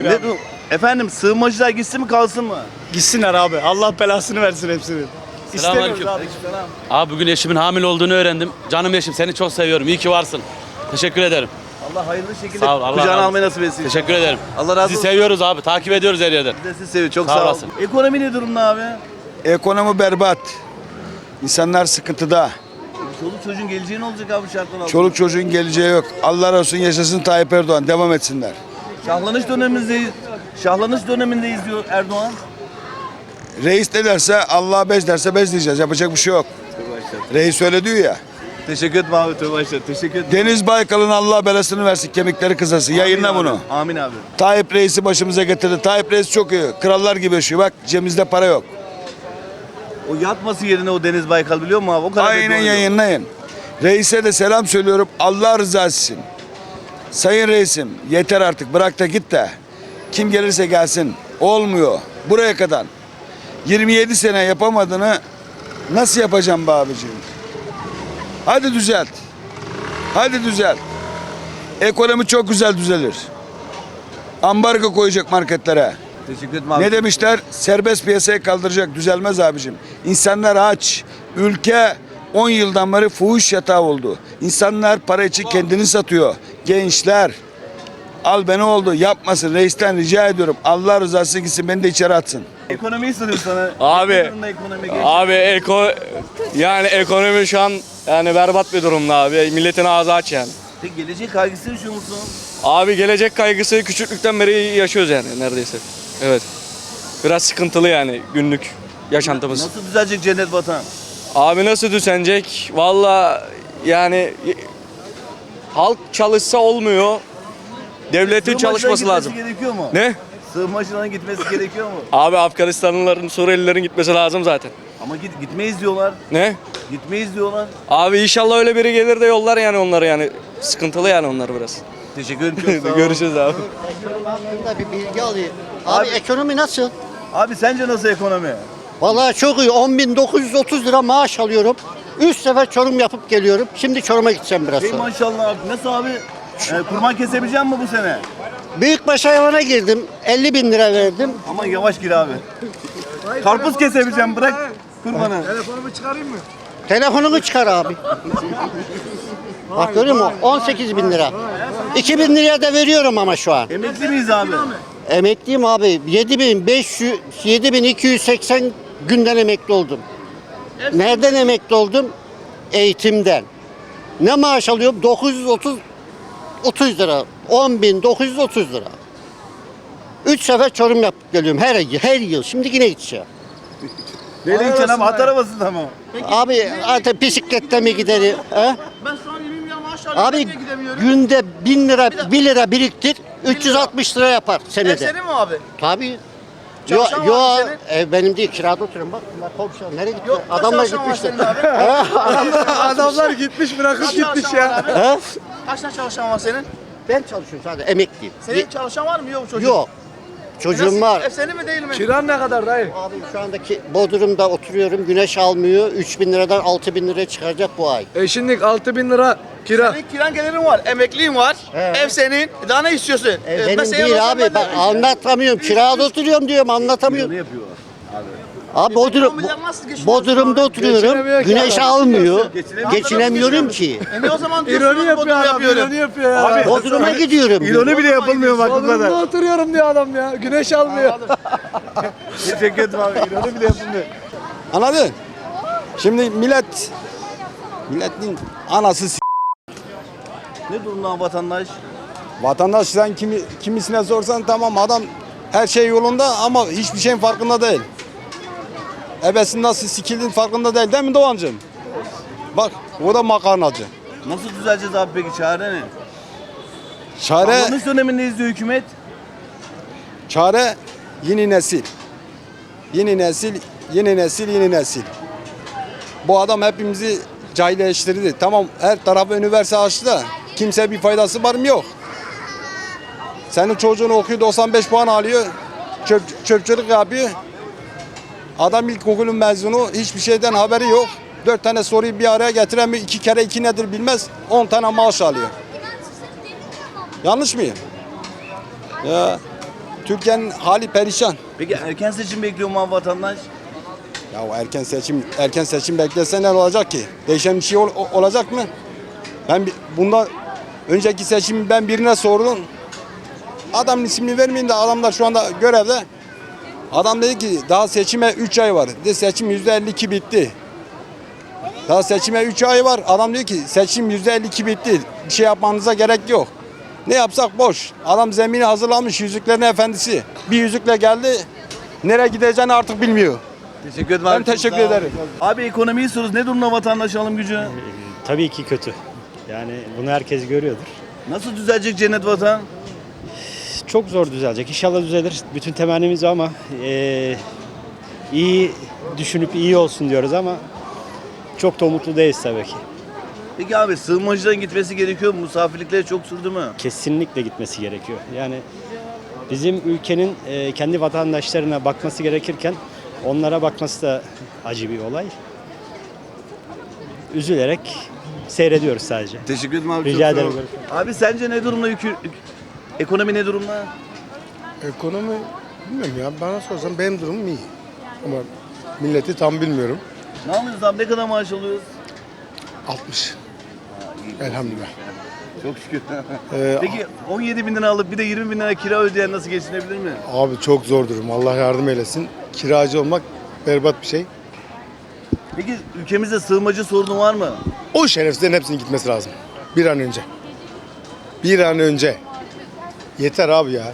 Ne bu? Efendim sığınmacılar gitsin mi kalsın mı? Gitsinler abi. Allah belasını versin hepsinin. İstemiyoruz Selamünaleyküm. abi. Abi bugün eşimin hamile olduğunu öğrendim. Canım eşim seni çok seviyorum. İyi ki varsın. Teşekkür ederim. Allah hayırlı şekilde Sağ ol, Allah kucağına razı almayı nasip etsin. Teşekkür ederim. Allah razı Sizi olsun. seviyoruz abi. Takip ediyoruz her yerden. Biz de sizi seviyoruz. Çok Sağ sağ, olasın. olun. Ekonomi ne durumda abi? Ekonomi berbat. İnsanlar sıkıntıda. Çoluk çocuğun geleceği ne olacak abi bu şartlar altında? Çoluk çocuğun geleceği yok. Allah olsun yaşasın Tayyip Erdoğan. Devam etsinler. Şahlanış dönemindeyiz. Şahlanış dönemindeyiz diyor Erdoğan. Reis ne derse Allah beş derse beş diyeceğiz. Yapacak bir şey yok. Reis öyle diyor ya. Teşekkür ederim abi tövbe. Teşekkür ederim. Deniz Baykal'ın Allah belasını versin kemikleri kızası. Yayınla abi. bunu. Amin abi. Tayyip Reis'i başımıza getirdi. Tayyip Reis çok iyi. Krallar gibi yaşıyor. Bak cebimizde para yok. O yatması yerine o Deniz Baykal biliyor musun abi? O kadar Aynen beddua ediyor. yayınlayın. Reis'e de selam söylüyorum. Allah rızası için. Sayın reisim yeter artık bırak da git de. Kim gelirse gelsin. Olmuyor. Buraya kadar. 27 sene yapamadığını nasıl yapacağım be abicim? Hadi düzelt. Hadi düzelt. Ekonomi çok güzel düzelir. Ambargo koyacak marketlere. Teşekkür ederim abi. Ne demişler? Serbest piyasayı kaldıracak. Düzelmez abicim. İnsanlar aç. Ülke 10 yıldan beri fuhuş yatağı oldu. İnsanlar para için kendini satıyor. Gençler al beni oldu yapmasın. Reisten rica ediyorum. Allah rızası için gitsin beni de içeri atsın. Ekonomiyi soruyorum sana. Abi. Ne durumda ekonomi genç? Abi eko yani ekonomi şu an yani berbat bir durumda abi. Milletin ağzı aç yani. Peki gelecek kaygısı yaşıyor musun? Abi gelecek kaygısı küçüklükten beri yaşıyoruz yani neredeyse. Evet. Biraz sıkıntılı yani günlük yaşantımız. Nasıl düzelecek cennet vatan? Abi nasıl düzenecek? Valla yani halk çalışsa olmuyor. Devletin çalışması lazım. gerekiyor mu? Ne? Sığınmacıların gitmesi gerekiyor mu? Abi Afganistanlıların, Suriyelilerin gitmesi lazım zaten. Ama git gitmeyiz diyorlar. Ne? Gitmeyiz diyorlar. Abi inşallah öyle biri gelir de yollar yani onları yani. Sıkıntılı yani onlar biraz. Teşekkür ederim. Çok sağ ol. Görüşürüz abi. hakkında bir bilgi alayım. Abi, ekonomi nasıl? Abi sence nasıl ekonomi? Vallahi çok iyi. 10.930 lira maaş alıyorum. Üç sefer Çorum yapıp geliyorum. Şimdi Çorum'a gideceğim biraz Ey sonra. maşallah abi. Nasıl abi? Ee, kurban kesebilecek mi bu sene? Büyükbaş hayvana girdim. 50 bin lira verdim. Aman yavaş gir abi. Karpuz kesebileceğim bırak kurbanı. Telefonunu çıkar abi. Bak görüyor musun? 18 bin lira. 2 bin liraya da veriyorum ama şu an. Emekli miyiz abi? Emekliyim abi. 7500, 7280 günden emekli oldum. Nereden emekli oldum? Eğitimden. Ne maaş alıyorum? 930 30 lira. 10.930 lira. Üç sefer çorum yapıp geliyorum her yıl, her yıl. Şimdi yine gideceğim. Neyle gideceksin abi? Hat arabasında mı? Abi zaten bisiklette mi giderim? He? Ben şu an 20 milyon maaş alıyorum. Abi gidemiyorum? günde 1000 lira, 1 lira biriktir. 360 lira yapar Ev senede. senin mi abi? Tabii. Yo, yo, var mı ev benim değil kirada oturuyorum bak. Bunlar komşular nereye gitti? Yok, Adamlar var senin abi. Adamlar gitmiş bırakıp Kaç gitmiş çalışan var ya. abi? He? Kaç tane çalışan var senin? Ben çalışıyorum sadece emekliyim. Senin Ye- çalışan var mı? Yok çocuk. Yok. Çocuğum Nasıl? var. Ev senin mi değil mi? Kiran ne kadar dayı? Abi şu andaki Bodrum'da oturuyorum. Güneş almıyor. 3000 liradan 6000 liraya çıkaracak bu ay. Eşinlik 6000 bin lira kira. Senin kiran gelirin var, emekliğin var. He. Ev senin. Daha ne istiyorsun? Ev Ee, benim mesela değil olsam abi. ben de- Ben anlatamıyorum. Kirada oturuyorum diyorum anlatamıyorum. Ne yapıyorlar? Abi Bodrum, Ekonomiler nasıl geçiniyorsun Bodrum'da oturuyorum. Geçinemiyor ki Güneş adam. almıyor. Geçinemiyor. Geçinemiyorum ki. E ne o zaman diyorsun? İroni ben yapıyor Bodrum adam, yapıyorum. ironi yapıyor ya. Abi, Bodrum'a gidiyorum. İroni bile yapılmıyor bak bu Bodrum'da kadar. oturuyorum diyor adam ya. Güneş almıyor. Teşekkür ederim abi. İroni bile yapılmıyor. Anladın? Şimdi millet milletin anası Ne durumda vatandaş? vatandaş sen kimi, kimisine sorsan tamam adam her şey yolunda ama hiçbir şeyin farkında değil. Ebesin nasıl sikildiğin farkında değil değil mi Doğancığım? Bak o da makarnacı. Nasıl düzeleceğiz abi peki? Çare ne? Çare, Şahlanış dönemindeyiz diyor hükümet. çare yeni nesil. Yeni nesil, yeni nesil, yeni nesil. Bu adam hepimizi cahilleştirdi. Tamam her tarafı üniversite açtı da kimse bir faydası var mı yok. Senin çocuğun okuyor 95 puan alıyor. Çöp, çöpçülük yapıyor. Adam ilkokulun mezunu hiçbir şeyden haberi yok. Dört tane soruyu bir araya getiremiyor. iki kere iki nedir bilmez. 10 tane maaş alıyor. Yanlış mıyım? Ya Türkiye'nin hali perişan. Peki erken seçim bekliyor mu vatandaş? Ya o erken seçim erken seçim beklese ne olacak ki? Değişen bir şey ol- olacak mı? Ben bir- bunda önceki seçim ben birine sordum. Adamın ismini vermeyin de adamlar şu anda görevde. Adam dedi ki daha seçime 3 ay var. Dedi seçim %52 bitti. Daha seçime 3 ay var. Adam diyor ki seçim %52 bitti. Bir şey yapmanıza gerek yok. Ne yapsak boş. Adam zemini hazırlamış yüzüklerin efendisi. Bir yüzükle geldi. Nereye gideceğini artık bilmiyor. Teşekkür ederim Ben teşekkür ederim. Abi ekonomiyi soruyoruz. Ne durumda vatandaş alım gücü? Tabii ki kötü. Yani bunu herkes görüyordur. Nasıl düzelecek cennet vatan? Çok zor düzelecek. İnşallah düzelir. Bütün temennimiz ama eee, iyi düşünüp iyi olsun diyoruz ama çok da umutlu değiliz tabii ki. Peki abi sığınmacıların gitmesi gerekiyor mu? Misafirlikleri çok sürdü mü? Kesinlikle gitmesi gerekiyor. Yani bizim ülkenin eee, kendi vatandaşlarına bakması gerekirken onlara bakması da acı bir olay. Üzülerek seyrediyoruz sadece. Teşekkür ederim abi. Rica çok sağ ederim. Abi sence ne durumda yükü, ekonomi ne durumda? Ekonomi bilmiyorum ya bana sorsan benim durumum iyi. Ama milleti tam bilmiyorum. Ne alıyoruz abi? Ne kadar maaş alıyoruz? 60. Elhamdülillah. Çok şükür. Ee, Peki 17 bin lira alıp bir de 20 bin lira kira ödeyen nasıl geçinebilir mi? Abi çok zor durum. Allah yardım eylesin. Kiracı olmak berbat bir şey. Peki ülkemizde sığınmacı sorunu var mı? O şerefsizlerin hepsinin gitmesi lazım. Bir an önce. Bir an önce. Yeter abi ya.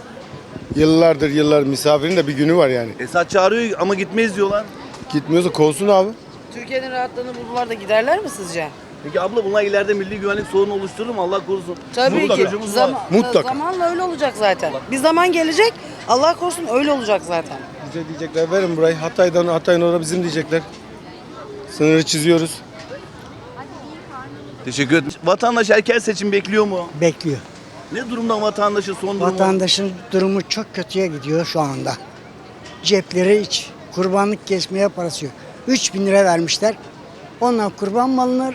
Yıllardır yıllar misafirin de bir günü var yani. Esat çağırıyor ama gitmeyiz diyorlar. Gitmiyorsa kovsun abi. Türkiye'nin rahatlığını buldular da giderler mi sizce? Peki abla bunlar ileride milli güvenlik sorunu oluşturur mu? Allah korusun. Tabii Çoluk ki. çocuğumuz var. Zaman, Mutlaka. Zamanla öyle olacak zaten. Bir zaman gelecek. Allah korusun öyle olacak zaten. Bize diyecekler verin burayı. Hatay'dan Hatay'ın orada bizim diyecekler. Sınırı çiziyoruz. Teşekkür ederim. Vatandaş erken seçim bekliyor mu? bekliyor. Ne durumda vatandaşın son durumu? Vatandaşın durumu çok kötüye gidiyor şu anda. Cepleri hiç kurbanlık kesmeye parası yok. 3 bin lira vermişler. Ondan kurban mı alınır?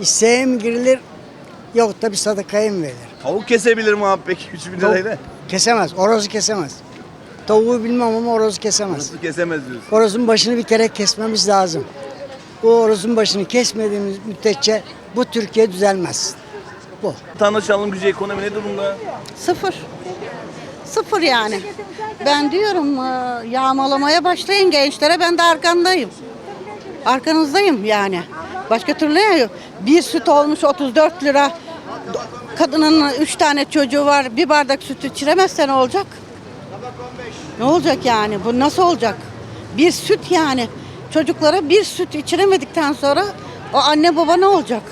İsteğe mi girilir? Yok da bir sadakaya mı verilir? Tavuk kesebilir mi abi peki 3 bin lirayla? Kesemez. Orozu kesemez. Tavuğu bilmem ama orozu kesemez. Nasıl kesemez diyorsun? Horozun başını bir kere kesmemiz lazım. Bu horozun başını kesmediğimiz müddetçe bu Türkiye düzelmez. Bu. Vatandaş alım gücü ekonomi ne durumda? Sıfır. Sıfır yani. Ben diyorum e, yağmalamaya başlayın gençlere ben de arkandayım. Arkanızdayım yani. Başka türlü yok. Bir süt olmuş 34 lira. Kadının 3 tane çocuğu var. Bir bardak süt içiremezse ne olacak? Ne olacak yani? Bu nasıl olacak? Bir süt yani. Çocuklara bir süt içiremedikten sonra o anne baba ne olacak?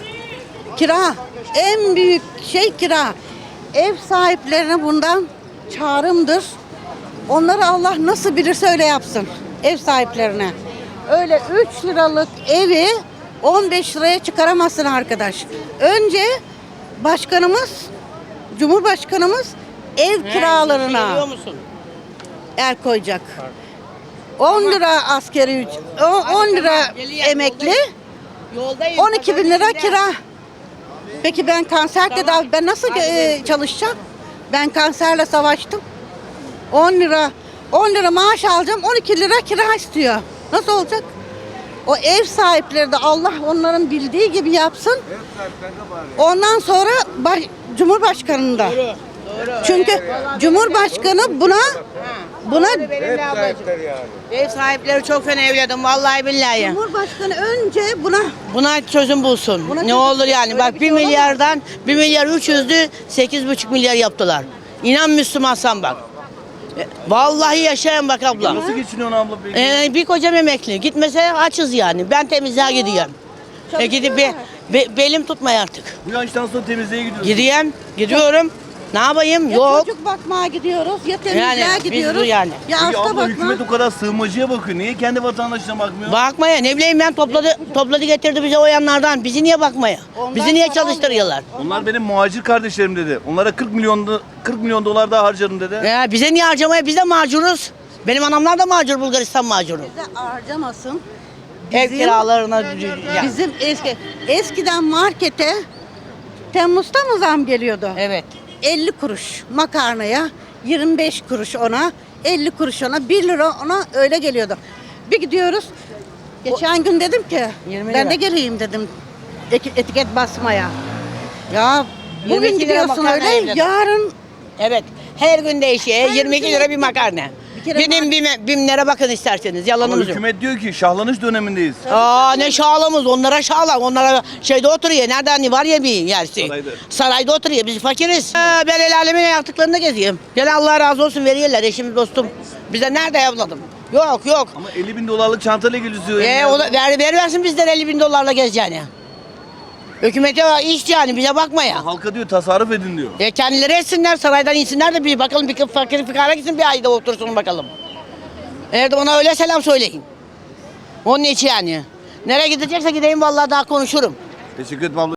Kira. En büyük şey kira. Ev sahiplerine bundan çağrımdır. Onları Allah nasıl bilirse öyle yapsın. Ev sahiplerine. Öyle 3 liralık evi 15 liraya çıkaramazsın arkadaş. Önce başkanımız, Cumhurbaşkanımız ev kiralarına el koyacak. 10 lira askeri üc- o- 10 lira emekli, 12 bin lira kira. Peki ben kanser tedavi, ben nasıl e, çalışacağım? Ben kanserle savaştım. 10 lira, 10 lira maaş alacağım, 12 lira kira istiyor. Nasıl olacak? O ev sahipleri de Allah onların bildiği gibi yapsın. Ondan sonra baş, Cumhurbaşkanı da. Çünkü Cumhurbaşkanı buna buna ev sahipleri çok fena evladım vallahi billahi. Cumhurbaşkanı önce buna Buna çözüm bulsun. Buna ne çözüm- olur yani. Öyle Bak bir 1 şey olamaz. milyardan 1 milyar 300'dü 8,5 milyar yaptılar. İnan Müslümansan bak. E, Vallahi yaşayan bak abla. Nasıl geçiniyorsun abla peki? Ee, bir kocam emekli. Gitmese açız yani. Ben temizliğe gidiyorum. E gidip be, be- belim tutmaya artık. Bu yaştan sonra temizliğe gidiyorsun. Gidiyorum, gidiyorum. Ne yapayım? ya Yok. çocuk bakmaya gidiyoruz ya temizliğe Yani biz gidiyoruz. bu yani. Ya Peki hasta abla bakma. hükümet o kadar sığınmacıya bakıyor. Niye kendi vatandaşına bakmıyor? Bakmaya ne bileyim ben topladı topladı getirdi bize o yanlardan. Bizi niye bakmaya? Ondan Bizi niye sonra çalıştırıyorlar? Onlar benim muhacir kardeşlerim dedi. Onlara 40 milyon da- 40 milyon dolar daha harcarım dedi. Ya bize niye harcamaya? Biz de macuruz. Benim anamlar da macur, Bulgaristan macuru. Bize harcamasın. Ev Bizim- kiralarına ya. Bizim eski eskiden markete Temmuz'da mı zam geliyordu? Evet. 50 kuruş makarnaya 25 kuruş ona, 50 kuruş ona, 1 lira ona öyle geliyordu. Bir gidiyoruz. Geçen gün dedim ki 20 ben de geleyim dedim eti- etiket basmaya. Ya 22 bugün lira gidiyorsun makarna öyle, evladım. yarın Evet. Her gün değişiyor. Her 22 gün lira bir makarna. Kere Benim bim, bimlere bakın isterseniz. Ama Yalanımız yok. hükümet diyor ki şahlanış dönemindeyiz. Aa ne şağlamız onlara şağla onlara şeyde oturuyor nereden var ya bir yersi. Sarayda. Sarayda oturuyor biz fakiriz. Ben el alemin yaptıklarını geziyorum. Gel Allah razı olsun veriyorlar eşim dostum. Bize nerede evladım? Yok yok. Ama 50 bin dolarlık çantayla geziyor. Ee, o da, ver, ver versin bizden 50 bin dolarla gezeceğini. Hükümete iş yani bize bakma ya. Halka diyor tasarruf edin diyor. E kendileri etsinler saraydan insinler de bir bakalım bir fakir fukara gitsin bir ayda otursun bakalım. Erdoğan'a öyle selam söyleyin. Onun için yani. Nereye gidecekse gideyim vallahi daha konuşurum. Teşekkür ederim abla.